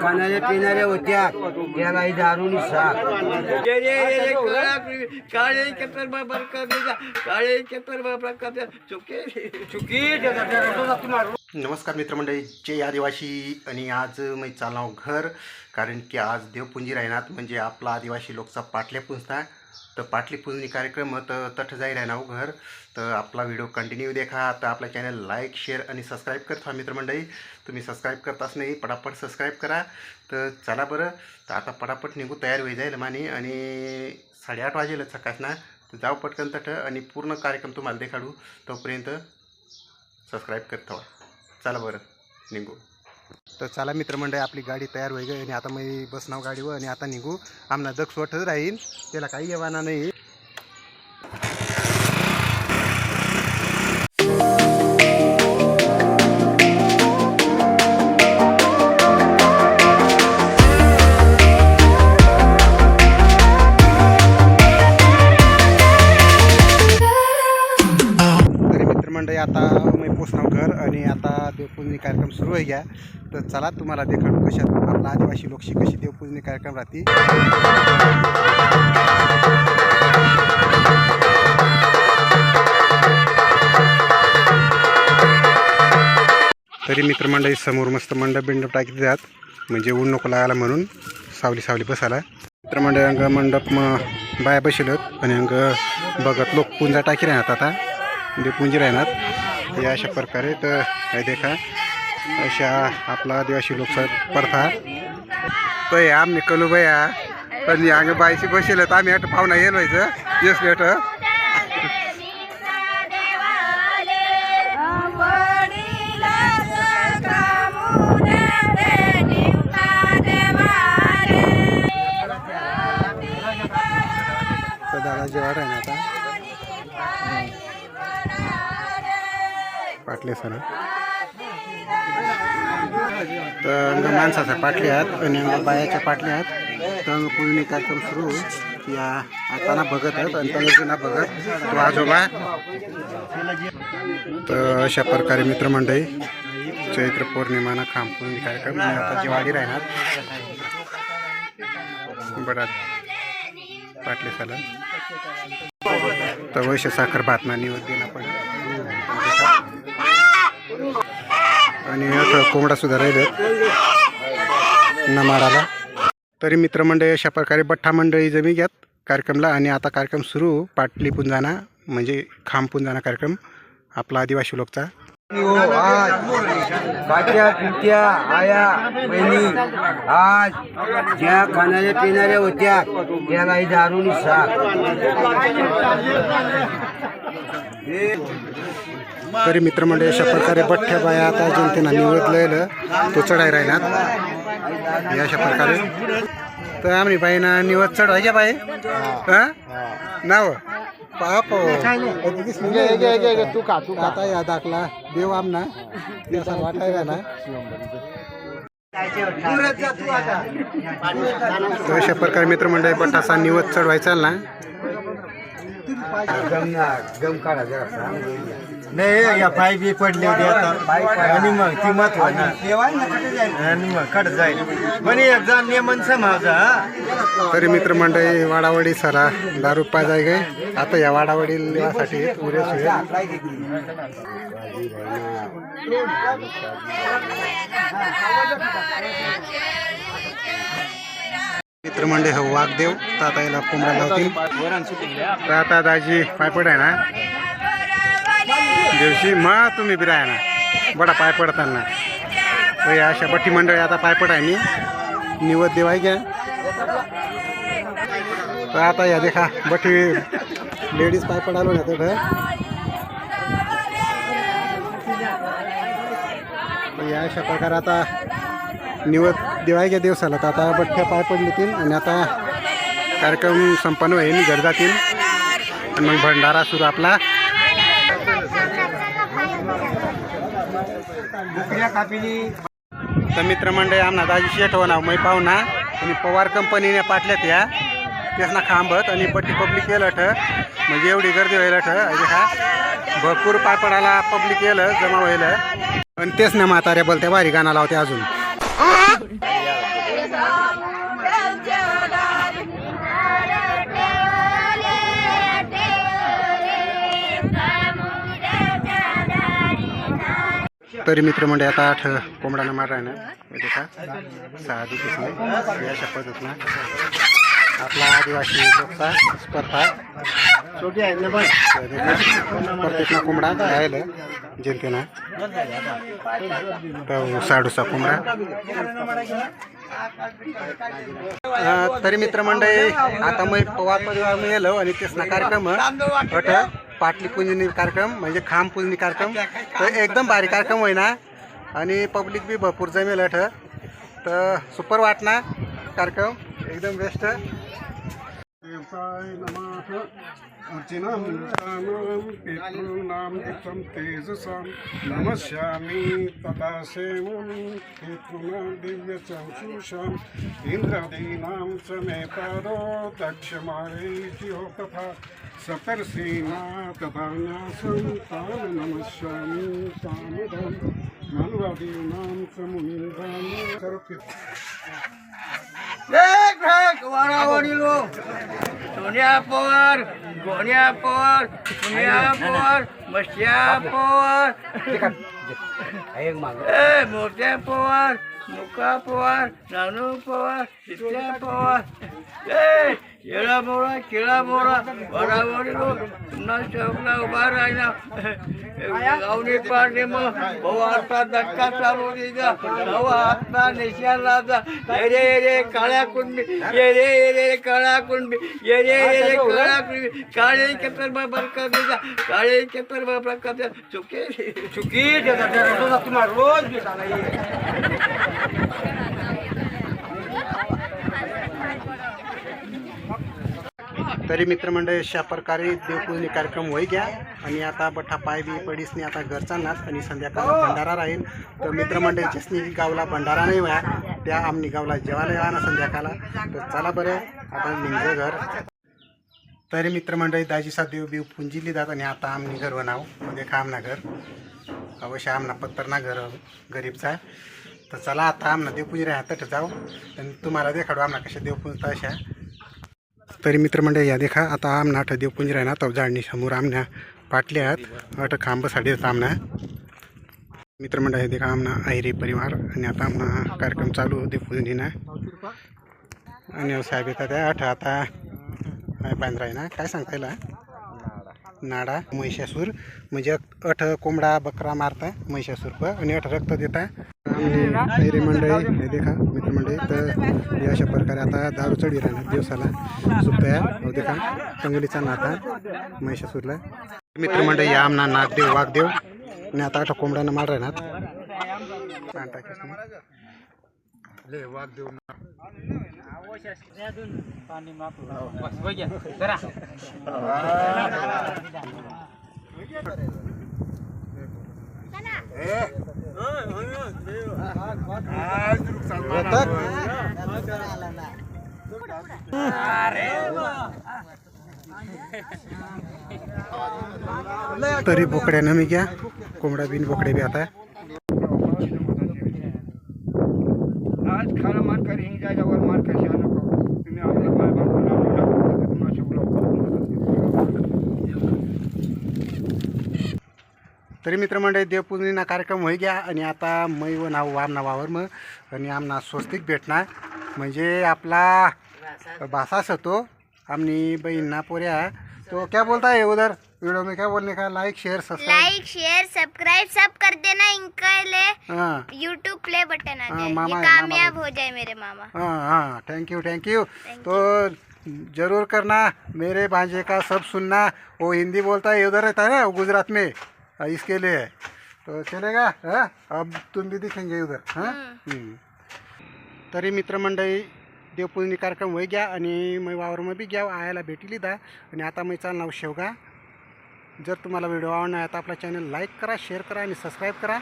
खाणाऱ्या पिणाऱ्या होत्या. त्याला ही दारूनी साथ काळे केतर कबीजा काळे केतर बाबर कबीजा चुके चुकी नमस्कार मित्रमंडळी जय आदिवासी. आणि आज मी चालणार घर कारण की आज देवपुंजी राहणार म्हणजे आपला आदिवासी लोकचा पाटल्या पुंजता तर पाटली पुंजनी कार्यक्रम तर तठ जाई राहणार घर. तर आपला व्हिडिओ कंटिन्यू देखा तर आपला चॅनल लाईक शेअर आणि सबस्क्राईब करता मित्रमंडळी. तुम्ही सबस्क्राईब करताच नाही पटापट सबस्क्राईब करा. तर चला बरं. तर आता पटापट निघू तयार होई जाईल माने. आणि साडेआठ वाजेल सकाळना तर जाऊ पटकन तट आणि पूर्ण कार्यक्रम तुम्हाला देखाडू. तोपर्यंत सबस्क्राईब करत चला बरं निघू. तर चला मित्रमंडळी आपली गाडी तयार होई गई. आणि आता मी बसनाव गाडीवर आणि आता निघू. आमना जग स्वतःच राहील त्याला काही येवाना नाही. देवपूजनी कार्यक्रम सुरू आहे घ्या तर चला तुम्हाला देखाडू कशा आपला आदिवासी लोकशी कशी देवपूजनी कार्यक्रम राहते. तरी मित्रमंडळी समोर मस्त मंडप बिंडप टाकीत जात. म्हणजे ऊन नको लागायला म्हणून सावली सावली बसायला. मित्रमंडळी अंग मंडप मग बाया बसलत. आणि अंग बघत लोक पुंजा टाकी राहणार आता. म्हणजे पुंजी राहणार. या अशा प्रकारे. तर काय देखा. अशा आपला आदिवासी लोकचा प्रथा. तर हे आम्ही कलू बया पण अंग बायशी बसेल तर आम्ही अट पाहुणा येईल व्हायचं. येस लेट तर दादा जेवायला आहे ना आता? पाटले सर तर माणसाचा माणसाच्या पाटल्या आहेत आणि बायाच्या पाटल्या आहेत. तर अंग पूजनी कार्यक्रम सुरू. या आताना बघत आहेत आणि तंगजीना बघत. तो आजोबा. तर अशा प्रकारे मित्रमंडळी चैत्र पौर्णिमाना खांब पूजनी कार्यक्रम. आता जेवाडी राहणार. बडा पाटले साला तर वैश्य साखर बातम्या निवड देणं पण आणि आता कोंबडा सुद्धा राहिले नमाडाला. तरी मित्रमंडळी अशा प्रकारे बठ्ठा मंडळी जमी घ्यात कार्यक्रमला. आणि आता कार्यक्रम सुरू. पाटली पुंजाना म्हणजे खांब पुंजाना कार्यक्रम आपला आदिवासी लोकचा. आज बाच्या पित्या आया बहिणी आज ज्या खाणाऱ्या पिणाऱ्या होत्या त्या काही दारूनी साथ. तरी मित्रमंडळी अशा प्रकारे बठ्ठ्या बाया आता जनतेना निवडलेलं तो चढाय राहणार अशा प्रकारे. तर आम्ही बाईना निवड चढवायच्या बाई. हा? नाव? पाप तू का तू आता या दाखला. देव आमना. दिवसा वाटायला ना अशा प्रकारे मित्रमंडळी बटासा निवड चढवायचा ना गम ना गम काढा जरा. नाही या पाय बी पडले होते आता. आणि मग ती मत होणार आणि मग कट जाईल. पण एक जण नेमन समाजा तरी मित्रमंडळी वाडावडी सरा दारू पाय जाय गे आता या वाडावडी लेवासाठी उरे सुरे मित्रमंडळी हो वाघदेव तर आता याला कोंबडा लावतील. तर आता दाजी पायपड आहे ना? दिवशी मग तुम्ही बी ना बडा पाय पडताना. तर या अशा बट्टी मंडळी आता पाय पडायनी मी. निवद देवाय घ्या. तर आता या देखा बठी लेडीज पाय पडालो ना तिथं तर या अशा प्रकारे आता निवद देवाय घ्या दिवसाला. तर आता बठ्ठ्या पाय पडलीतील आणि आता कार्यक्रम संपन्न होईल घर जातील. आणि मग भंडारा सुरू आपला. तर मित्रमंडळ आम्हाला दाजी शेठ होणार मै पाहुणा आणि पवार कंपनीने पाठल्यात या. त्यांना खांबत आणि पट्टी पब्लिक केलं ठ म्हणजे एवढी गर्दी व्हायला ठे हा भरपूर पापडाला पब्लिक केलं जमा व्हायला. आणि तेच ना म्हाताऱ्या बोलत्या भारी गाणं लावते अजून. Yeah. तरी मित्रमंडळी आता आठ कोंबडानं मार आहे ना म्हणजे का? सहा दिवस अशा पद्धतीनं आपला आदिवासी लोकचा स्पर्धा. छोटी आहे ना पण. कोंबडा राहिलं. जनतेनं तो साडूचा कोंबडा. तरी मित्रमंडळी आता मग पवार परिवार मी गेलो आणि तेसना कार्यक्रम. अट पाटली पूजनी कार्यक्रम म्हणजे खांब पूजनी कार्यक्रम. तर एकदम भारी कार्यक्रम होईना. आणि पब्लिक बी भरपूर जमेल अठ तर सुपर वाटना कार्यक्रम एकदम बेस्ट अर्चिनं कामं पितॄणां दिक्षं तेजसां नमस्यामि। तथा सेवं पितॄणां दिव्यचक्षुषाम् इन्द्रदीनां च मे परो दक्षमारेज्यो तथा सतर्षीणा तथा न्यासं तान् नमस्यामि। तामदं मन्वदीनां च मुनीन्द्रां सर्पित એક એક વાળા વડીલો સોનિયા પવાર ગોણિયા પવાર સુનિયા પવાર મસિયા પવાર. ए मोठ्या पवार मुका पवार नानू पवार तिथल्या पवार. ए येळा मोरा केळा मोरा वारावरीलो पुन्हा चौकला उभा राहिला. गावनी पारणे मग पवारचा धक्का चालू द्यायचा नवा आत्मा नेशाला जा ये रे ये रे काळ्या कुंडी ये रे ये रे काळ्या कुंडी ये रे ये रे काळ्या कुंडी काळे केतर बाबर कबीजा काळे केतर बाबर कबीजा चुकी चुकी. तुम्हाला रोज भेटायला तरी मित्रमंडळ अशा प्रकारे देवपूजनी कार्यक्रम होई घ्या. आणि आता बठा पाय बी पडीसनी आता घरचा नाच आणि संध्याकाळ भंडारा राहील. तर मित्रमंडळ जसनी गावला भंडारा नाही व्हा. त्या आमनी गावला जेवायला या ना संध्याकाळला. तर चला बरं आता निघ घर. तरी मित्रमंडळी दाजीसा देव बिव पुंजिली जात आणि आता आमनी घर बनाव. म्हणजे कामना घर. अवश्य आमना पत्तर ना घर गरीबचा. तर चला आता आमना देवपूजी राहतात जाऊ. आणि तुम्हाला देखाडू आमना कशा देवपूजता अशा. तरी मित्रमंडळी या देखा आता आमना आठ देवपुंज राहणार तो जाळणी समोर आमना पाटले आहात. अठ खांब साडी आमना मित्रमंडळ हे देखा आमना आयरे परिवार. आणि आता आमना कार्यक्रम चालू देवपूजनीना आणि साहेब येतात आठ आता. पांढरा आहे ना काय सांगता येईल नाडा महिषासूर म्हणजे अठ कोंबडा बकरा मारता महिषासूर प आणि अठ रक्त देता. आणि रे मंडळी हे देखा मित्रमंडळी तर हे अशा प्रकारे आता दारू चढी राहणार. दिवसाला सुटया हो देखा चंगलीचा नाथा महिषासूरला मित्रमंडळी या आमना नागदेव वाघदेव आणि आता अठ कोंबड्यानं मार राहणार. ले वाघदेव तरी बोकड्यानं मी घ्या कोंबडा बिन बोकडे बी आता आज खाना मार कर हिंग जायला वर मार कर शान तुम्ही आपल्या माय नाव टाकू तुम्हाला शुभलो तरी मित्रमंडळी देवपूजनीना कार्यक्रम होई गया आणि आता मै व नाव वाम नावावर मग आणि आमना स्वस्तिक भेटणार म्हणजे आपला भासास होतो आमनी बहीणना पोऱ्या तो क्या बोलता है उधर? वीडियो में क्या बोलने का? Like share subscribe like share subscribe सब कर देना इनका ले हाँ। यूट्यूब प्ले बटन आ हाँ, जाए। ये कामयाब हो जाए मेरे मामा। हाँ हाँ थैंक यू थैंक यू तो ज़रूर करना मेरे भांजे का सब सुनना। वो हिंदी बोलता है उधर रहता है ना गुजरात में हाँ, इसके लिए। तो चलेगा हाँ? अब तुम भी दिखेंगे उधर हाँ? हम्म. तरी मित्रमंडळी देवपूजनी कार्यक्रम होई घ्या आणि मी वावरमा बी घ्या आयाला भेटी दा आणि आता मी चालणार शेवगा जर तुम्हाला व्हिडिओ आवडणार तर आपला चॅनल लाईक करा शेअर करा आणि सबस्क्राईब करा.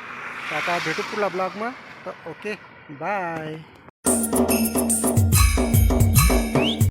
तर आता भेटू पुढला ब्लॉग मग तर ओके बाय